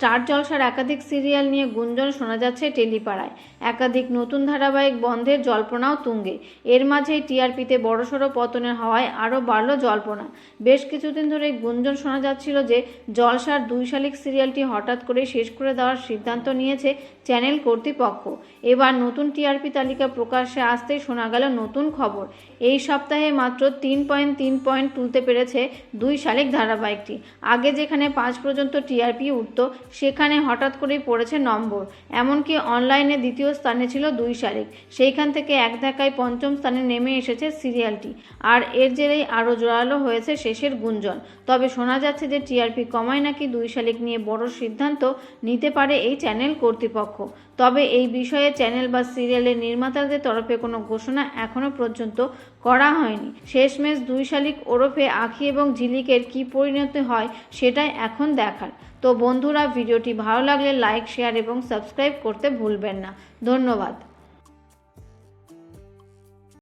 Star জলসার একাধিক serial নিয়ে গুঞ্জন শোনা যাচ্ছে টেলিপাড়ায়। একাধিক নতুন ধারাবাহিক বন্ধের জল্পনাও তুঙ্গে। এর মাঝেই টিআরপিতে বড়সড় পতনের হওয়ায় আরও বাড়ল জল্পনা। বেশ কিছুদিন ধরে গুঞ্জন শোনা যাচ্ছিল যে জলসার দুই শালিক সিরিয়ালটি হঠাৎ করে শেষ করে দেওয়ার সিদ্ধান্ত নিয়েছে চ্যানেল কর্তৃপক্ষ। এবার নতুন টিআরপি তালিকা প্রকাশ্যে আসতেই শোনা গেল নতুন খবর। এই সপ্তাহে মাত্র তিন পয়েন্ট তিন পয়েন্ট তুলতে পেরেছে দুই শালিক ধারাবাহিকটি। আগে যেখানে পাঁচ পর্যন্ত টিআরপি উঠত সেখানে হঠাৎ করেই পড়েছে নম্বর। এমনকি অনলাইনে দ্বিতীয় স্থানে ছিল দুই শালিক। সেইখান থেকে এক ধাক্কায় পঞ্চম স্থানে নেমে এসেছে সিরিয়ালটি। আর এর জেরেই আরও জোরালো হয়েছে শেষের গুঞ্জন। তবে শোনা যাচ্ছে যে টিআরপি কমায় নাকি দুই শালিক নিয়ে বড় সিদ্ধান্ত নিতে পারে এই চ্যানেল কর্তৃপক্ষ। তবে এই বিষয়ে চ্যানেল বা সিরিয়ালের নির্মাতাদের তরফে কোনো ঘোষণা এখনও পর্যন্ত করা হয়নি। শেষমেশ দুই শালিক ওরফে আখি এবং ঝিলিকের কী পরিণতি হয় সেটাই এখন দেখার। তো বন্ধুরা ভিডিওটি ভালো লাগলে লাইক শেয়ার এবং সাবস্ক্রাইব করতে ভুলবেন না। ধন্যবাদ।